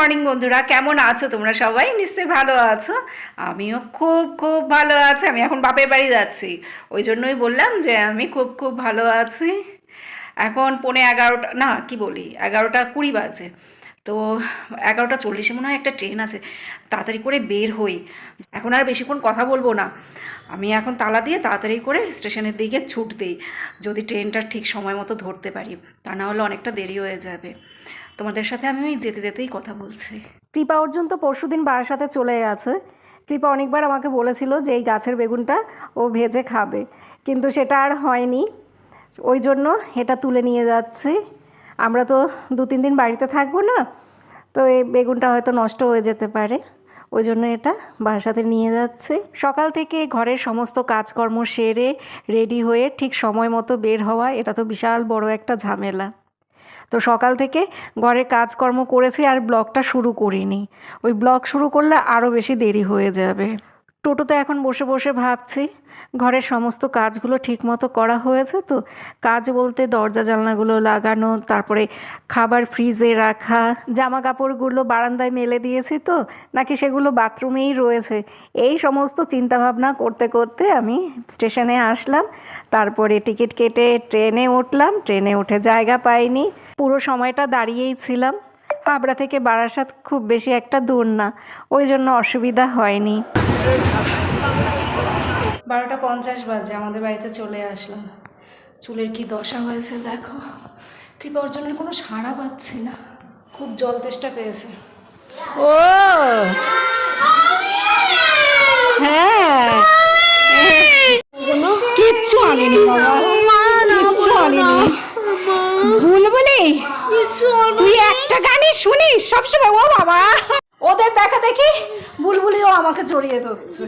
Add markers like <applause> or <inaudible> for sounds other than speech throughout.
Morning বন্ধুরা। কেমন আছো তোমরা সবাই? নিশ্চয়ই ভালো আছো। আমিও খুব খুব ভালো আছি। আমি এখন বাপের বাড়ি যাচ্ছি। ওই জন্যই বললাম যে আমি খুব খুব ভালো আছি। এখন পৌনে এগারোটা, না, কি বলি? এগারোটা কুড়ি বাজে। তো এগারোটা চল্লিশে মনে হয় একটা ট্রেন আছে। তাড়াতাড়ি করে বের হই। এখন আর বেশিক্ষণ কথা বলব না। আমি এখন তালা দিয়ে তাড়াতাড়ি করে স্টেশনের দিকে ছুট দিই, যদি ট্রেনটা ঠিক সময় মতো ধরতে পারি। তা না হলে অনেকটা দেরি হয়ে যাবে। তোমাদের সাথে আমি ওই যেতে যেতেই কথা বলছি। কৃপা অর্জুন তো পরশু দিন বাবার সাথে চলে গেছে। কৃপা অনেকবার আমাকে বলেছিল যে এই গাছের বেগুনটা ও ভেজে খাবে, কিন্তু সেটা আর হয়নি। ওই জন্য এটা তুলে নিয়ে যাচ্ছি। আমরা তো দু তিন দিন বাড়িতে থাকব না, তো এই বেগুনটা হয়তো নষ্ট হয়ে যেতে পারে। ওই জন্য এটা বাসার সাথে নিয়ে যাচ্ছে। সকাল থেকে ঘরের সমস্ত কাজকর্ম সেরে রেডি হয়ে ঠিক সময় মতো বের হওয়া, এটা তো বিশাল বড় একটা ঝামেলা। তো সকাল থেকে ঘরে কাজকর্ম করেছি আর ব্লগটা শুরু করিনি। ওই ব্লগ শুরু করলে আরও বেশি দেরি হয়ে যাবে। টোটোতে এখন বসে বসে ভাবছি, ঘরের সমস্ত কাজগুলো ঠিকমতো করা হয়েছে তো? কাজ বলতে দরজা, জানলাগুলো লাগানো, তারপরে খাবার ফ্রিজে রাখা জামা কাপড়গুলো বারান্দায় মেলে দিয়েছি তো? নাকি সেগুলো বাথরুমেই রয়েছে? এই সমস্ত চিন্তাভাবনা করতে করতে আমি স্টেশনে আসলাম, তারপরে টিকিট কেটে ট্রেনে উঠলাম, ট্রেনে উঠে জায়গা পাইনি, পুরো সময়টা দাঁড়িয়েই ছিলাম। হাবড়া থেকে বারাসাত খুব বেশি একটা দূর না, ওই জন্য অসুবিধা হয়নি। বারোটা পঞ্চাশ বাজে আমাদের বাড়িতে চলে আসলাম। চুলের কি দশা হয়েছে দেখো। কৃপা অর্জনের কোনো সাড়া পাচ্ছি না। খুব জল তেষ্টা পেয়েছে। ও! হ্যাঁ। কিচ্ছু আনিনি বাবা। কিচ্ছু আনিনি। ভুল বলি? তুই একটা গানই শুনিস সবসময়। ও বাবা। ওদের দেখা দেখি বুলবুলিও আমাকে জড়িয়ে ধরছে।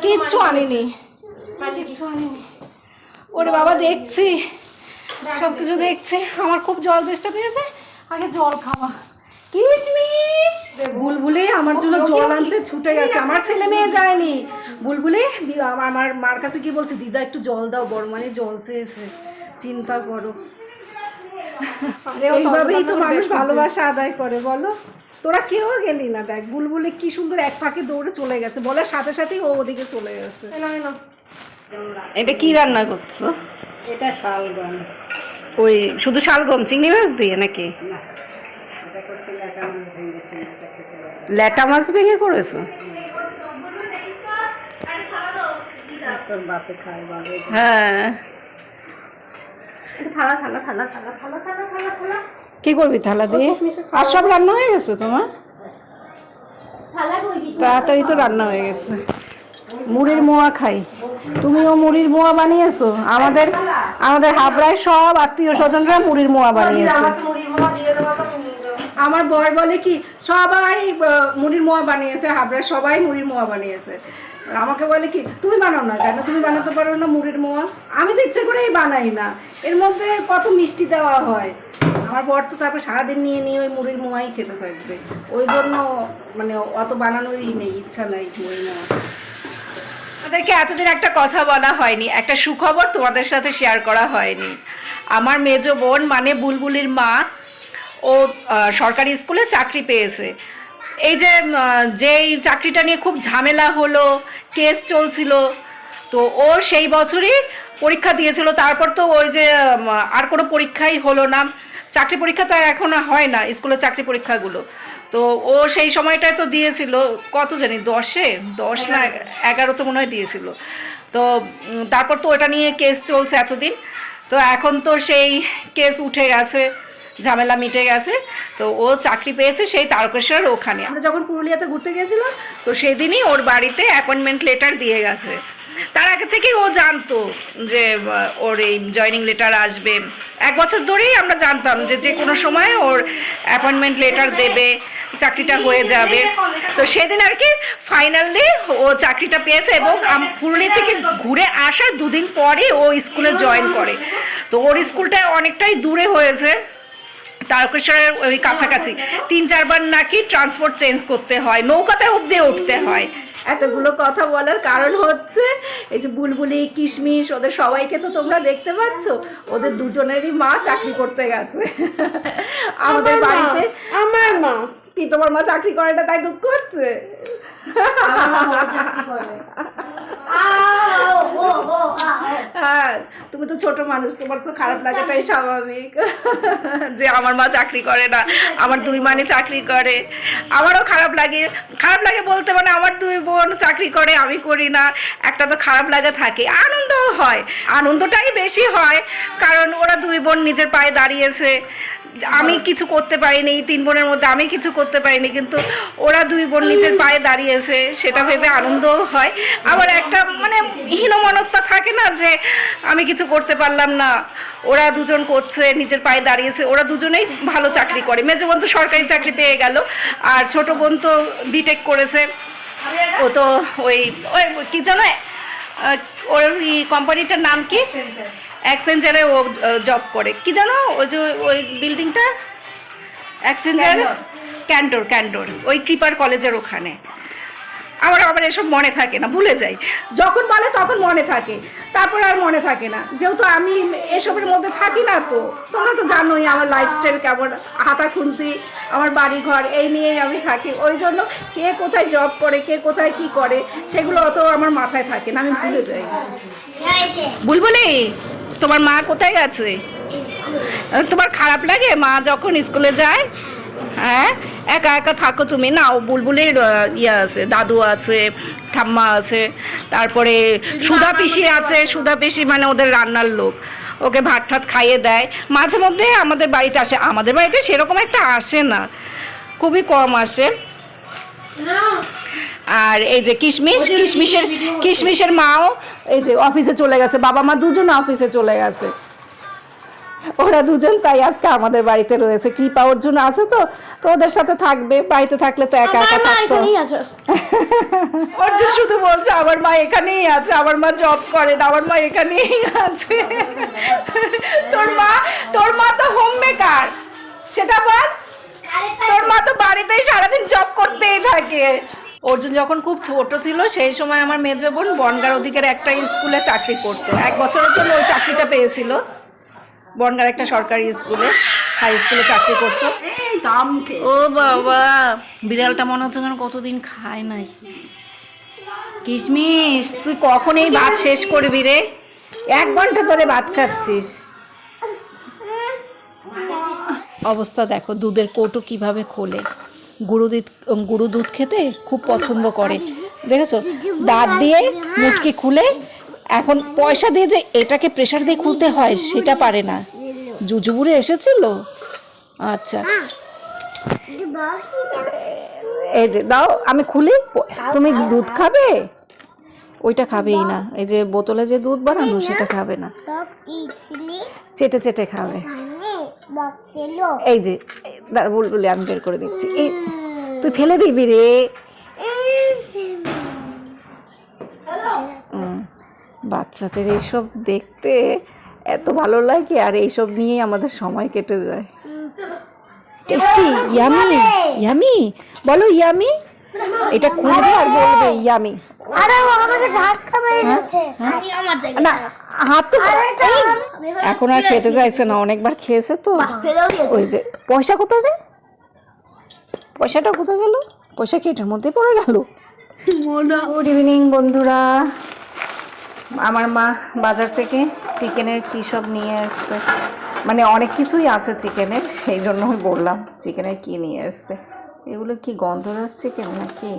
কিচ্ছু আনিনি। কিচ্ছু আনিনি। ওরে বাবা দেখছি। সব কিছু দেখছে। আমার খুব জল তেষ্টা পেয়েছে। আগে জল খাওয়া। কিশমিশ! বুলবুলি আমার জন্য জল আনতে ছুটে গেছে। আমার ছেলে মেয়ে যায়নি। বুলবুলি দি- আমার আমার মার কাছে কি বলছে দিদা একটু জল দাও বড় মানে জল চেয়েছে। চিন্তা করো। এইভাবেই তো মানুষ ভালোবাসা আদায় করে বলো? তোরা কেউ গেলি না দেখ বুলবুলি কি সুন্দর এক ফাঁকে দৌড়ে চলে গেছে বলার সাথে সাথেই ও ওদিকে চলে গেছে। এটা কি রান্না করছ? এটা শালগম। ওই শুধু শালগম চিংড়ি মাছ দিয়ে নাকি? এটা করছি লেটা মাছ ভেঙে চিংড়িটা খেতে পারে ল্যাটা মাছ ভেঙে করেছ? হ্যাঁ। থালা থালা থালা থালা থালা থালা থালা থালা। কি করবি থালা দিয়ে? আর সব রান্না হয়ে গেছে তোমার? তাড়াতাড়ি তো রান্না হয়ে গেছে। মুড়ির মোয়া খাই। তুমিও মুড়ির মোয়া বানিয়েছো? আমাদের আমাদের হাবড়ায় সব আত্মীয় স্বজনরা মুড়ির মোয়া বানিয়েছে। আমার বর বলে কি সবাই মুড়ির মোয়া বানিয়েছে হাবড়ায় সবাই মুড়ির মোয়া বানিয়েছে। আমাকে বলে কি, তুমি বানাও না কেন? তুমি বানাতে পারো না মুড়ির মোয়া? আমি তো ইচ্ছে করেই বানাই না। এর মধ্যে কত মিষ্টি দেওয়া হয়। আমার বর তো তারপর সারাদিন নিয়ে নিয়ে ওই মুড়ির মোয়াই খেতে থাকবে। ওই জন্য মানে অত বানানোরই নেই, ইচ্ছা নাই মুড়ির মোয়া। আমাদেরকে এতদিন একটা কথা বলা হয়নি, একটা সুখবর তোমাদের সাথে শেয়ার করা হয়নি। আমার মেজ বোন মানে বুলবুলির মা, ও সরকারি স্কুলে চাকরি পেয়েছে। এই যে যেই চাকরিটা নিয়ে খুব ঝামেলা হলো, কেস চলছিল, তো ও সেই বছরই পরীক্ষা দিয়েছিল। তারপর তো ওই যে আর কোনো পরীক্ষাই হলো না। চাকরি পরীক্ষা তো এখন হয় না, স্কুলের চাকরি পরীক্ষাগুলো। তো ও সেই সময়টায় তো দিয়েছিল, কত জানি, দশে? দশ না এগারো তো মনে হয় দিয়েছিল। তো তারপর তো ওটা নিয়ে কেস চলছে এতদিন। তো এখন তো সেই কেস উঠে গেছে। ঝামেলা মিটে গেছে। তো ও চাকরি পেয়েছে সেই তারকেশ্বর ওখানে। আমরা যখন পুরুলিয়াতে ঘুরতে গেছিলাম, তো সেদিনই ওর বাড়িতে অ্যাপয়েন্টমেন্ট লেটার দিয়ে গেছে। তার আগে থেকেই ও জানতো যে ওর এই জয়নিং লেটার আসবে। এক বছর ধরেই আমরা জানতাম যে যে কোনো সময় ওর অ্যাপয়েন্টমেন্ট লেটার দেবে, চাকরিটা হয়ে যাবে। তো সেদিন আর কি ফাইনালি ও চাকরিটা পেয়েছে এবং পুরুলিয়া থেকে ঘুরে আসার দুদিন পরে ও স্কুলে জয়েন করে। তো ওর স্কুলটা অনেকটাই দূরে হয়েছে। তারকেশ্বরের ওই কাছাকাছি। তিন চারবার নাকি ট্রান্সপোর্ট চেঞ্জ করতে হয় নৌকাতে অব্দি উঠতে হয়। এতগুলো কথা বলার কারণ হচ্ছে এই যে বুলবুলি কিশমিশ ওদের সবাইকে তো তোমরা দেখতে পাচ্ছ ওদের দুজনেরই মা চাকরি করতে গেছে। আমাদের বাড়িতে আমার মা। কি তোমার মা চাকরি করে না তাই দুঃখ হচ্ছে? হ্যাঁ তুমি তো ছোট মানুষ তোমার তো খারাপ লাগাটাই স্বাভাবিক। <laughs> যে আমার মা চাকরি করে না আমার দুই মানে চাকরি করে আমারও খারাপ লাগে। খারাপ লাগে বলতে মানে আমার দুই বোন চাকরি করে আমি করি না। একটা তো খারাপ লাগা থাকে আনন্দও হয়। আনন্দটাই বেশি হয় কারণ ওরা দুই বোন নিজের পায়ে দাঁড়িয়েছে। আমি কিছু করতে পারিনি এই তিন বোনের মধ্যে আমি কিছু করতে পারিনি, কিন্তু ওরা দুই বোন নিজের পায়ে দাঁড়িয়েছে, সেটা ভেবে আনন্দও হয়। আবার একটা মানে হীনমনতা থাকে না যে আমি কিছু করতে পারলাম না, ওরা দুজন করছে, নিজের পায়ে দাঁড়িয়েছে, ওরা দুজনেই ভালো চাকরি করে। মেজো বোন তো সরকারি চাকরি পেয়ে গেল, আর ছোট বোন তো বিটেক করেছে। ও তো ওই ওই কি জানো ওর কোম্পানিটার নাম কি? অ্যাক্সেঞ্জারে ও জব করে। কি জানো? ওই যে ওই বিল্ডিংটা অ্যাক্সেঞ্জার ক্যান্টোর ক্যান্টোর ওই কৃপার কলেজের ওখানে। আমার আবার এসব মনে থাকে না, ভুলে যাই। যখন বলে তখন মনে থাকে, তারপর আর মনে থাকে না। যেহেতু আমি এসবের মধ্যে থাকি না তো, তোমরা তো জানোই আমার লাইফস্টাইল কেমন, হাতা খুন্তি, আমার বাড়ি ঘর এই নিয়েই আমি থাকি। ওই জন্য কে কোথায় জব করে, কে কোথায় কি করে, সেগুলো অত আমার মাথায় থাকে না, আমি ভুলে যাই। বুলবুলি, তোমার মা কোথায় গেছে? তোমার খারাপ লাগে? মা যখন স্কুলে যায় হ্যাঁ? একা একা থাকো তুমি। না ও বুলবুলের ইয়ে আছে দাদু আছে ঠাম্মা আছে তারপরে সুধা পিসি আছে সুধা পিসি মানে ওদের রান্নার লোক। ওকে ভাত ঠাত খাইয়ে দেয়। মাঝে মধ্যে আমাদের বাড়িতে আসে। আমাদের বাড়িতে সেরকম একটা আসে না। খুবই কম আসে। আর এই যে কিশমিশ কিশমিশের কিশমিশের মাও এই যে অফিসে চলে গেছে। বাবা মা দুজন অফিসে চলে গেছে। ওরা দুজন তাই আজকে আমাদের বাড়িতে রয়েছে। কৃপা অর্জুন আছে তো? তো ওদের সাথে থাকবে। বাড়িতে থাকলে তো একা একা থাকতো। <laughs> অর্জুন শুধু বলছে আমার মা এখানেই আছে। আমার মা জব করে না। আমার মা এখানেই আছে। <laughs> তোর মা তোর মা তো হোম মেকার সেটা বল। তোর মা তো বাড়িতেই সারাদিন জব করতেই থাকে। অর্জুন যখন খুব ছোট ছিল সেই সময় আমার মেজ বোন বনগার ওদিকের একটা স্কুলে চাকরি করতো। এক বছরের জন্য ওই চাকরিটা পেয়েছিল। বনগার একটা সরকারি স্কুলে হাই স্কুলে চাকরি করতো। ও বাবা বিড়ালটা মনে হচ্ছে যেন কতদিন খায় নাই। কিশমিশ তুই কখন এই ভাত শেষ করবি রে? এক ঘণ্টা ধরে ভাত খাচ্ছিস। অবস্থা দেখো দুধের কৌটো কীভাবে খোলে। গুঁড়ো দুধ গুঁড়ো দুধ খেতে খুব পছন্দ করে। দেখেছ? দাঁত দিয়ে মুটকি খুলে এখন পয়সা দিয়ে যে এটাকে প্রেশার দিয়ে খুলতে হয়, সেটা পারে না। জুজুবুরে এসেছিল? আচ্ছা। এই যে, দাও, আমি খুলি। তুমি দুধ খাবে? ওইটা খাবেই না। এই যে বোতলে যে দুধ বানানো, সেটা খাবে না। চেটে চেটে খাবে। এই যে বুলবুলি আমি বের করে দিচ্ছি। তুই ফেলে দিবি রে। বাচ্চাদের এইসব দেখতে এত ভালো লাগে আর এইসব নিয়েই আমাদের সময় কেটে যায়। টেস্টি ইয়ামি ইয়ামি বলো ইয়ামি এটা খুলবে আর বলবে ইয়ামি না হাত তো এখন আর খেতে চাইছে না অনেকবার খেয়েছে তো। ওই যে পয়সা কোথায় রে? পয়সাটা কোথায় গেল? পয়সা কি এটার মধ্যে পড়ে গেল? <laughs> গুড ইভিনিং বন্ধুরা। আমার মা বাজার থেকে চিকেনের কী সব নিয়ে এসছে মানে অনেক কিছুই আছে চিকেনের, সেই জন্য আমি বললাম, চিকেনের কি নিয়ে এসছে এগুলো কি গন্ধ গন্ধরাজ চিকেন নাকি?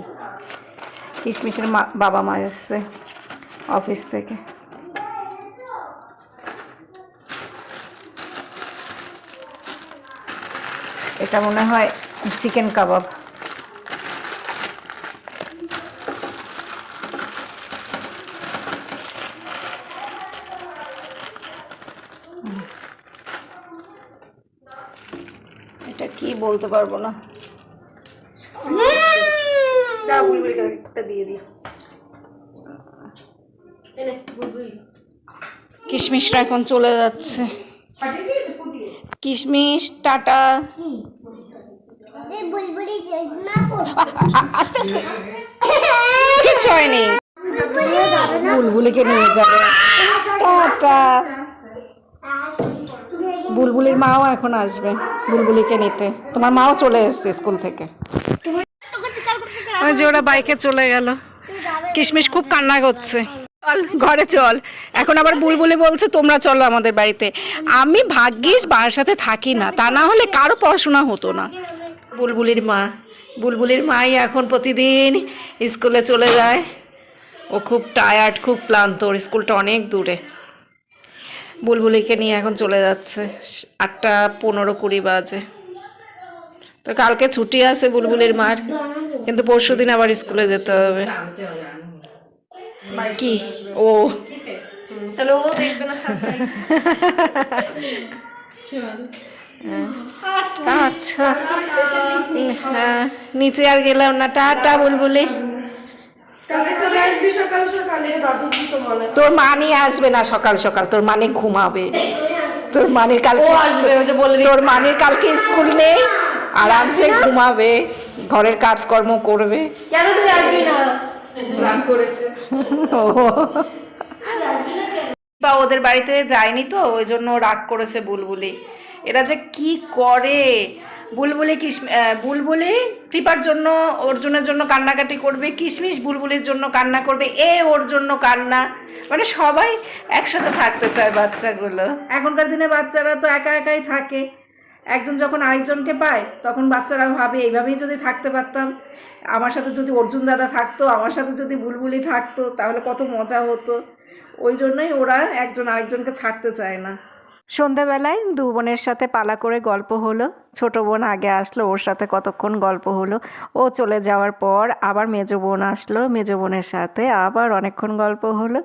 কিশমিশের মা, বাবা মা এসছে অফিস থেকে। এটা মনে হয় চিকেন কাবাব এটা কি বলতে পারব না। দিয়ে দিও। কিশমিশরা এখন চলে যাচ্ছে। কিশমিশ টাটা। আস্তে আস্তে। কিচ্ছু হয়নি। বুলবুলিকে নিয়ে যাবে। টাটা। বুলবুলির মাও এখন আসবে বুলবুলিকে নিতে। তোমার মাও চলে এসছে স্কুল থেকে। যে ওরা বাইকে চলে গেল। কিশমিশ খুব কান্না করছে। চল, ঘরে চল। এখন আবার বুলবুলি বলছে, তোমরা চলো আমাদের বাড়িতে। আমি ভাগ্যিস বাবার সাথে থাকি না, তা না হলে কারও পড়াশোনা হতো না। বুলবুলির মা, বুলবুলির মাই এখন প্রতিদিন স্কুলে চলে যায়। ও খুব টায়ার্ড খুব ক্লান্ত। ওর স্কুলটা অনেক দূরে। বুলবুলিকে নিয়ে এখন চলে যাচ্ছে। আটটা পনেরো কুড়ি বাজে। তো কালকে ছুটি আছে বুলবুলির মার কিন্তু পরশু দিন আবার স্কুলে যেতে হবে। কি? ও। তাহলে ও দেখবে না আচ্ছা। হ্যাঁ নিচে আর গেলাম না। টাটা বুলবুলি। তোর মানি আসবে না সকাল সকাল তোর মানি ঘুমাবে। তোর মানির কালকে আসবে, তোর মানির কালকে স্কুল নেই আরামসে ঘুমাবে ঘরের কাজকর্ম করবে। কেন তুই আসবি না? করেছে। বা ওদের বাড়িতে যায়নি তো ওই জন্য রাগ করেছে বুলবুলি। এরা যে কি করে? বুলবুলি কিস বুলবুলি কৃপার জন্য, অর্জুনের জন্য কান্নাকাটি করবে, কিশমিশ বুলবুলির জন্য কান্না করবে, এ ওর জন্য কান্না। মানে সবাই একসাথে থাকতে চায় বাচ্চাগুলো। এখনকার দিনে বাচ্চারা তো একা একাই থাকে। একজন যখন আরেকজনকে পায়, তখন বাচ্চারা ভাবে, এইভাবেই যদি থাকতে পারতাম, আমার সাথে যদি অর্জুন দাদা থাকতো, আমার সাথে যদি বুলবুলি থাকতো, তাহলে কত মজা হতো। ওই জন্যই ওরা একজন আরেকজনকে ছাড়তে চায় না। সন্ধেবেলায় দু বোনের সাথে পালা করে গল্প হলো। ছোট বোন আগে আসলো, ওর সাথে কতক্ষণ গল্প হলো। ও চলে যাওয়ার পর আবার মেজো বোন আসলো, মেজো বোনের সাথে আবার অনেকক্ষণ গল্প হলো।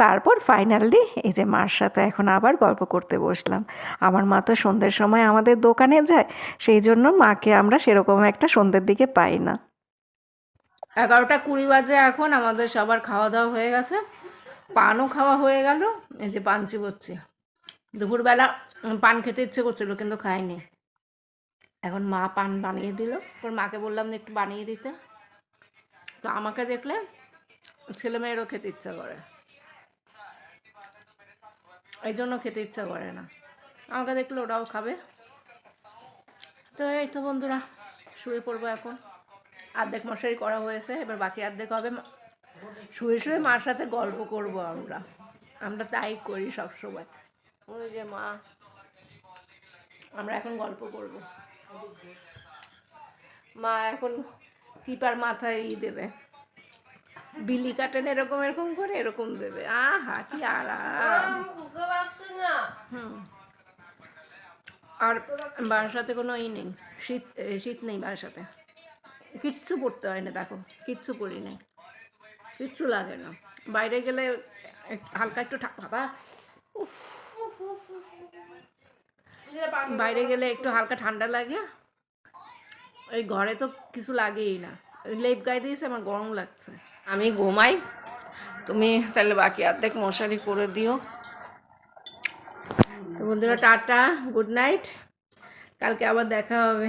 তারপর ফাইনালি এই যে মার সাথে এখন আবার গল্প করতে বসলাম। আমার মা তো সন্ধ্যের সময় আমাদের দোকানে যায়, সেই জন্য মাকে আমরা সেরকম একটা সন্ধ্যের দিকে পাই না। এগারোটা কুড়ি বাজে এখন, আমাদের সবার খাওয়া দাওয়া হয়ে গেছে। পানও খাওয়া হয়ে গেল, এই যে পান চিবোচ্ছি। দুপুরবেলা পান খেতে ইচ্ছে করছিল, কিন্তু খাইনি। এখন মা পান বানিয়ে দিল। ওর মাকে বললাম একটু বানিয়ে দিতে। তো আমাকে দেখলে ছেলে মেয়েরও খেতে ইচ্ছা করে। এই জন্য খেতে ইচ্ছা করে না। আমাকে দেখলে ওরাও খাবে। তো এই তো বন্ধুরা, শুয়ে পড়ব এখন। আর্ধেক মশারি করা হয়েছে, এবার বাকি আর্ধেক হবে শুয়ে শুয়ে মার সাথে গল্প করব আমরা। আমরা তাই করি সব সময় ওই যে মা। আমরা এখন গল্প করব। মা এখন কিপার মাথায় দেবে। বিলি কাটেন এরকম এরকম করে এরকম দেবে। আহা, কি আরাম। আর বাসাতে কোনো ই নেই। শীত শীত নেই বাসাতে কিচ্ছু পড়তে হয় না, দেখো। কিচ্ছু পড়ি নেই। কিচ্ছু লাগে না। বাইরে গেলে হালকা একটু বাবা, উফ। বাইরে গেলে একটু হালকা ঠান্ডা লাগে। ওই ঘরে তো কিছু লাগেই না। লেপ গায়ে দিয়েছে আমার গরম লাগছে। আমি ঘুমাই। তুমি তাহলে বাকি অর্ধেক মশারি করে দিও। তো বন্ধুরা টাটা গুড নাইট। কালকে আবার দেখা হবে।